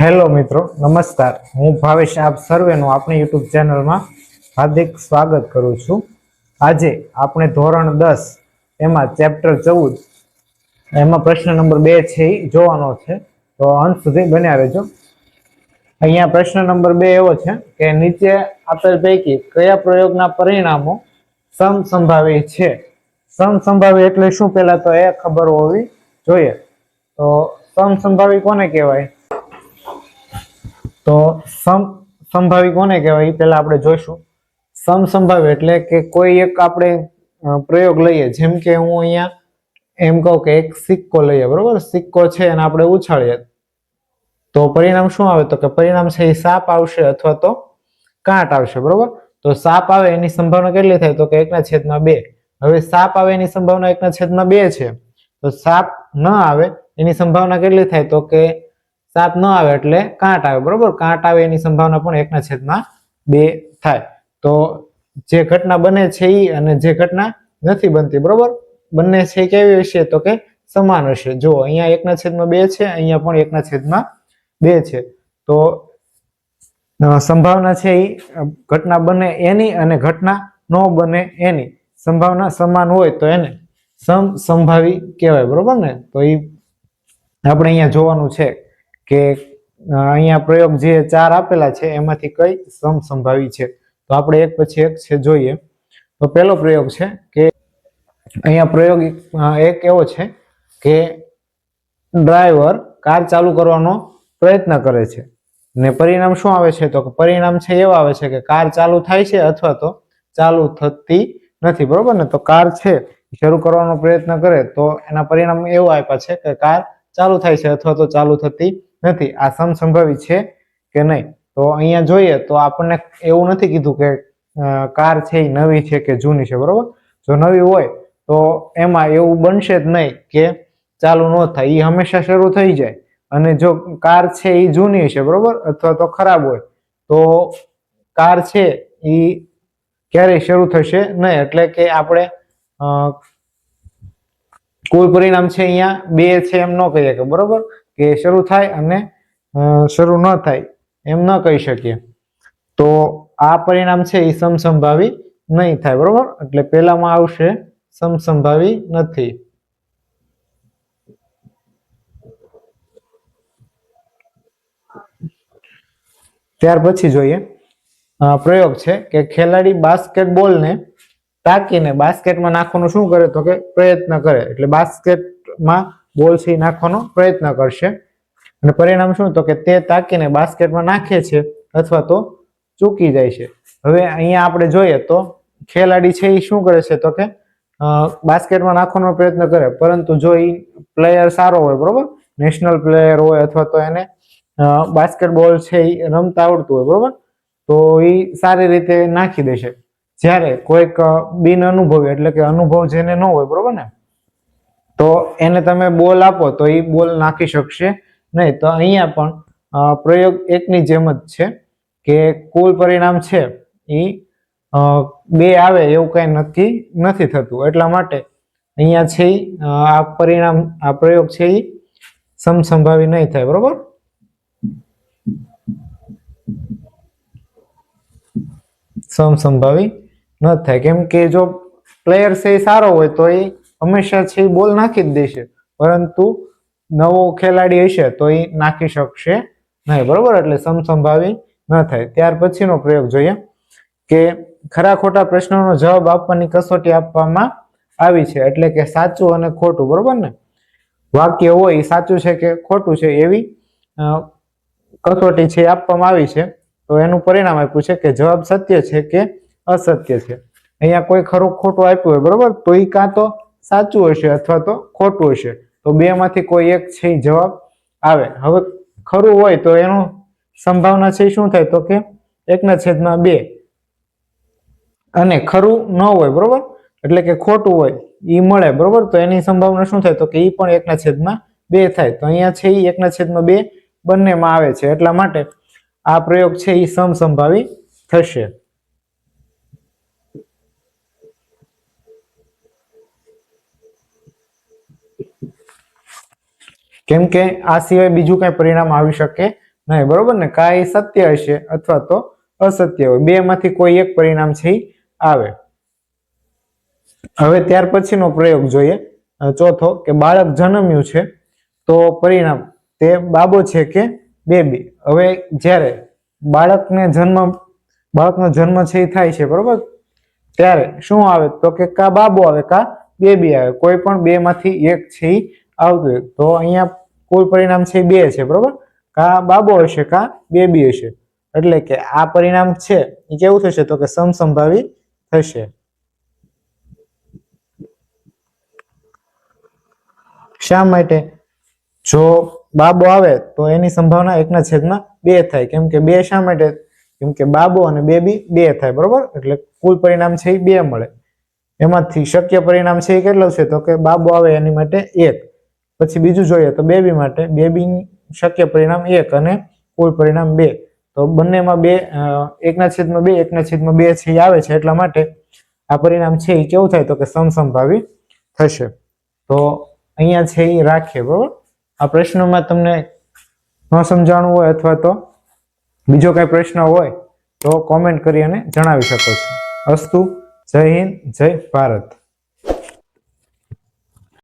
Hello મિત્રો, નમસ્કાર. હું ભાવેશ આપ સર્વેનું આપણી યુટ્યુબ ચેનલમાં હાર્દિક સ્વાગત કરું છું. આજે આપણે ધોરણ દસ, એમાં ચેપ્ટર ચૌદ, એમાં પ્રશ્ન નંબર બે છે એ જોવાનો છે. તો અંત સુધી બન્યા રહેજો. અહીંયા પ્રશ્ન નંબર બે એવો છે કે નીચે આપેલ પૈકી કયા પ્રયોગના પરિણામો સમસંભાવી છે? સમસંભાવી એટલે શું? પહેલાં તો એ ખબર હોવી જોઈએ. તો સમસંભાવી કોને કહેવાય? તો સમ, સંભાવી કોને કહેવાય? એ પહેલા આપણે જોઈશું. સમ સમસંભાવી એટલે કે કોઈ એક આપણે પ્રયોગ લઈએ. જેમ કે હું અહીંયા એમ કહું કે એક સિક્કો લઈએ, બરોબર? સિક્કો છે અને આપણે ઉછાળીએ. તો પરિણામ શું આવે? તો કે પરિણામ છે એ સાપ આવશે અથવા તો કાંટ આવશે, બરોબર? તો સાપ આવે એની સંભાવના કેટલી થાય? તો કે એકના છેદમાં બે. હવે સાપ આવે એની સંભાવના એકના છેદમાં બે છે. તો સાપ ન આવે એની સંભાવના કેટલી થાય? તો કે સાપ ન આવે એટલે કાંટ આવે, બરોબર? કાંટ આવે એની સંભાવના પણ એકના છેદમાં બે થાય. તો જે ઘટના બને છે એ અને જે ઘટના નથી બનતી, બરોબર? બંને છે કેવી હશે? તો કે સમાન હશે. જો અહીંયા એકના છેદમાં બે છે, અહીંયા પણ એકના છેદમાં બે છે. તો સંભાવના છે એ ઘટના બને એની અને ઘટના ન બને એની. સંભાવના સમાન હોય તો એને સમ સંભાવી કહેવાય, બરોબર ને? તો એ આપણે અહીંયા જોવાનું છે. કે અહીંયા પ્રયોગ જે ચાર આપેલા છે, એમાંથી કઈ સમસંભાવી છે? તો આપણે એક પછી એક છે જોઈએ. તો પહેલો પ્રયોગ છે કે, અહીંયા પ્રયોગ એક એવો છે કે ડ્રાઈવર કાર ચાલુ કરવાનો પ્રયત્ન કરે છે. ને પરિણામ શું આવે છે? તો પરિણામ છે એવા આવે છે કે કાર ચાલુ થાય છે અથવા તો ચાલુ થતી નથી, બરોબર ને? તો કાર છે શરૂ કરવાનો પ્રયત્ન કરે તો એના પરિણામ એવું આપ્યા છે કે કાર ચાલુ થાય છે અથવા તો ચાલુ થતી નથી. આ સમસંભાવી છે કે નહીં? તો અહીંયા જોઈએ તો આપણને એવું નથી કીધું કે કાર છે એ નવી છે કે જૂની છે, બરોબર? જો નવી હોય તો એમાં એવું બનશે જ નહીં કે ચાલુ ન થાય. એ હંમેશા શરૂ થઈ જાય. અને જો કાર છે એ જૂની છે, બરોબર? અથવા તો ખરાબ હોય, તો કાર છે એ ક્યારેય શરૂ થશે નહીં. એટલે કે આપણે કુલ પરિણામ છે અહીંયા બે છે એમ ન કહીએ કે, બરોબર? કે શરૂ થાય અને શરૂ ન થાય, એમ ન કહી શકીએ. તો આ પરિણામ છે એ સમસંભાવી નહીં થાય, બરોબર? એટલે પહેલામાં આવશે સમસંભાવી નથી. ત્યાર પછી જોઈએ પ્રયોગ છે કે ખેલાડી બાસ્કેટબોલને તાકીને બાસ્કેટમાં નાખવાનું શું કરે તો કે પ્રયત્ન કરે. એટલે બાસ્કેટમાં બોલ છે એ નાખવાનો પ્રયત્ન કરશે. અને પરિણામ શું? તો કે તે તાકીને બાસ્કેટમાં નાખે છે અથવા તો ચૂકી જાય છે. હવે અહીંયા આપણે જોઈએ તો ખેલાડી છે એ શું કરે છે? તો કે બાસ્કેટમાં નાખવાનો પ્રયત્ન કરે. પરંતુ જો એ પ્લેયર સારો હોય, બરોબર? નેશનલ પ્લેયર હોય અથવા તો એને બાસ્કેટબોલ છે એ રમતા આવડતું હોય, બરોબર? તો એ સારી રીતે નાખી દેશે. જ્યારે કોઈક બિન અનુભવી, એટલે કે અનુભવ જેને ન હોય, બરોબર ને? તો એને તમે બોલ આપો તો એ બોલ નાખી શકશે. નહીં તો અહીંયા પણ પ્રયોગ એકની જેમ જ છે કે કુલ પરિણામ છે એ બે આવે એવું કંઈ નક્કી નથી થતું. એટલા માટે અહીંયા છે આ પરિણામ, આ પ્રયોગ છે એ સમસંભાવી નહીં થાય, બરોબર? સમસંભાવી ન થાય. કેમ કે જો પ્લેયર છે સારો હોય તો એ હંમેશા છે બોલ નાખી જ દેશે. પરંતુ નવો ખેલાડી હશે તો એ નાખી શકશે નહીં, બરોબર? એટલે સમસંભાવી ન થાય. ત્યાર પછીનો પ્રયોગ જોઈએ કે ખરા ખોટા પ્રશ્નોનો જવાબ આપવાની કસોટી આપવામાં આવી છે. એટલે કે સાચું અને ખોટું, બરોબર ને? વાક્ય હોય એ સાચું છે કે ખોટું છે એવી કસોટી છે આપવામાં આવી છે. તો એનું પરિણામ આપ્યું છે કે જવાબ સત્ય છે કે અસત્ય છે. અહીંયા કોઈ ખરું ખોટું આપ્યું હોય, બરોબર? તો એ કાં તો સાચું હશે અથવા તો ખોટું હશે. તો બે માંથી કોઈ એક છે જવાબ આવે. હવે ખરું હોય તો એનું સંભાવના છે શું થાય? તો કે એકના છેદમાં બે. અને ખરું ન હોય, બરોબર? એટલે કે ખોટું હોય, ઈ મળે, બરોબર? તો એની સંભાવના શું થાય? તો કે ઈ પણ એકના છેદમાં બે થાય. તો અહીંયા છે ઈ એકના છેદમાં બે બંનેમાં આવે છે. એટલા માટે આ પ્રયોગ છે એ સમસંભાવી થશે. કેમ કે આ સિવાય બીજું કઈ પરિણામ આવી શકે નહીં, બરોબર ને? કા એ સત્ય હશે અથવા તો અસત્ય હોય. બે માંથી કોઈ એક પરિણામ છે આવે. હવે ત્યાર પછીનો પ્રયોગ જોઈએ. ચોથો કે બાળક જન્મ્યું છે તો પરિણામ તે બાબો છે કે બેબી. હવે જ્યારે બાળકને જન્મ, બાળકનો જન્મ છે થાય છે, બરોબર? ત્યારે શું આવે? તો કે કા બાબો આવે, કા બેબી આવે. કોઈ પણ બે માંથી એક છે આવતું તો અહીંયા કુલ પરિણામ છે બે છે, બરોબર? કા બાબો હશે, કા બેબી હશે. એટલે કે આ પરિણામ છે, એ કેવું થશે? તો કે સમસંભાવી થશે. શા માટે? જો બાબો આવે, તો એની સંભાવના એકના છેદમાં બે થાય. કેમ કે બે શા માટે? કેમ કે બાબો અને બેબી બે થાય, બરોબર? એટલે કુલ પરિણામ છે એ બે મળે. એમાંથી શક્ય પરિણામ છે એ કેટલું છે? તો કે બાબો આવે એની માટે એક. પછી બીજું જોઈએ તો બેબી માટે બેબી શક્ય પરિણામ એક અને કુલ પરિણામ બે. તો બંનેમાં બે એકના છેદમાં બે, એકના છેદમાં બે છે, એ આવે છે. એટલા માટે આ પરિણામ છે એ કેવું થાય તો કે સમસંભાવી થશે. તો અહીંયા છે એ રાખીએ, બરોબર? આ પ્રશ્નોમાં તમને ન સમજાણું હોય અથવા તો બીજો કઈ પ્રશ્ન હોય તો કોમેન્ટ કરી અને જણાવી શકો છો. અસ્તુ, જય હિન્દ, જય ભારત.